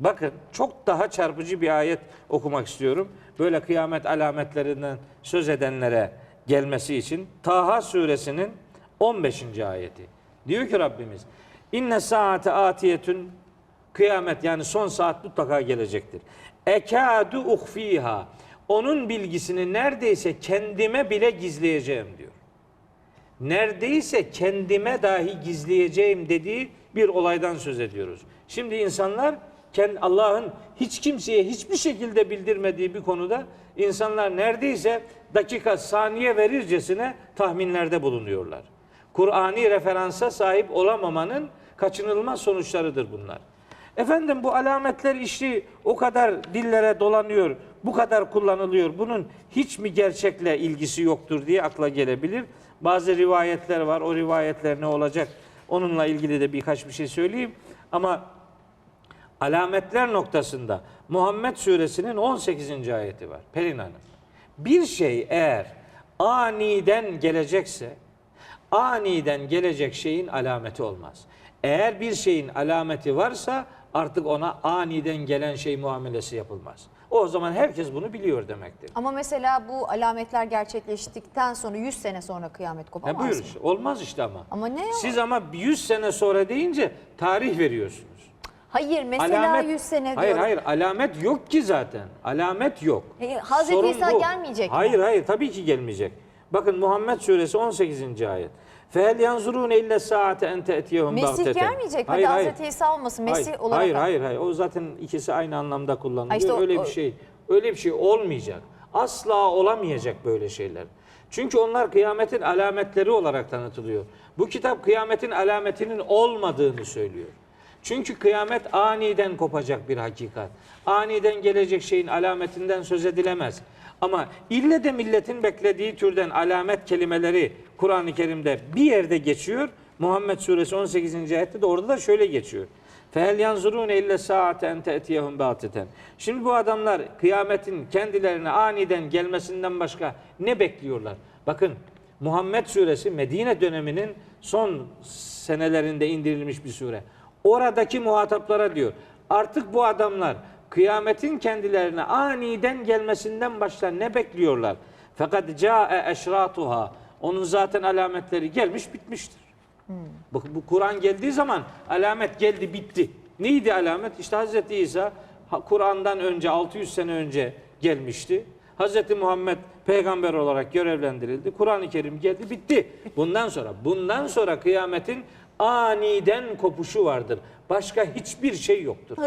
Bakın çok daha çarpıcı bir ayet okumak istiyorum. Böyle kıyamet alametlerinden söz edenlere gelmesi için. Taha suresinin 15. ayeti. Diyor ki Rabbimiz İnne saate atiyetün kıyamet yani son saat mutlaka gelecektir. Ekadu uhfiha onun bilgisini neredeyse kendime bile gizleyeceğim diyor neredeyse kendime dahi gizleyeceğim dediği bir olaydan söz ediyoruz. Şimdi insanlar Allah'ın hiç kimseye hiçbir şekilde bildirmediği bir konuda insanlar neredeyse dakika saniye verircesine tahminlerde bulunuyorlar. Kur'ani referansa sahip olamamanın kaçınılmaz sonuçlarıdır bunlar. Efendim bu alametler işi o kadar dillere dolanıyor, bu kadar kullanılıyor. Bunun hiç mi gerçekle ilgisi yoktur diye akla gelebilir. Bazı rivayetler var. O rivayetler ne olacak? Onunla ilgili de birkaç bir şey söyleyeyim. Ama alametler noktasında Muhammed suresinin 18. ayeti var. Pelin Hanım. Bir şey eğer aniden gelecekse aniden gelecek şeyin alameti olmaz. Eğer bir şeyin alameti varsa artık ona aniden gelen şey muamelesi yapılmaz. O zaman herkes bunu biliyor demektir. Ama mesela bu alametler gerçekleştikten sonra 100 sene sonra kıyamet Ha, kopamaz buyur mı? işte. Olmaz işte ama. Ama ne? Siz ama 100 sene sonra deyince tarih veriyorsunuz. Hayır mesela 100 sene Hayır diyorum. hayır alamet yok ki zaten. Alamet yok. E, Hazreti Sorun İsa bu. gelmeyecek mi? Hayır hayır tabii ki gelmeyecek. Bakın Muhammed suresi 18. ayet. Fehel yanzurune ille saate en te'tiyehum Mesih gelmeyecek mi? Hayır, hayır. Hazreti İsa olmasın. Mesih hayır, olarak. Hayır hayır hayır. O zaten ikisi aynı anlamda kullanılıyor. İşte o- öyle o- bir şey öyle bir şey olmayacak. Asla olamayacak böyle şeyler. Çünkü onlar kıyametin alametleri olarak tanıtılıyor. Bu kitap kıyametin alametinin olmadığını söylüyor. Çünkü kıyamet aniden kopacak bir hakikat. Aniden gelecek şeyin alametinden söz edilemez. Ama ille de milletin beklediği türden alamet kelimeleri Kur'an-ı Kerim'de bir yerde geçiyor. Muhammed Suresi 18. ayette de orada da şöyle geçiyor. Fehel yanzurune ille saaten te'tiyehum batiten. Şimdi bu adamlar kıyametin kendilerine aniden gelmesinden başka ne bekliyorlar? Bakın Muhammed suresi Medine döneminin son senelerinde indirilmiş bir sure. Oradaki muhataplara diyor. Artık bu adamlar kıyametin kendilerine aniden gelmesinden başka ne bekliyorlar? Fakat ca'e eşratuha. Onun zaten alametleri gelmiş bitmiştir. Bu, bu Kur'an geldiği zaman alamet geldi bitti. Neydi alamet? İşte Hz. İsa Kur'an'dan önce 600 sene önce gelmişti. Hz. Muhammed peygamber olarak görevlendirildi. Kur'an-ı Kerim geldi bitti. Bundan sonra bundan sonra kıyametin aniden kopuşu vardır. Başka hiçbir şey yoktur.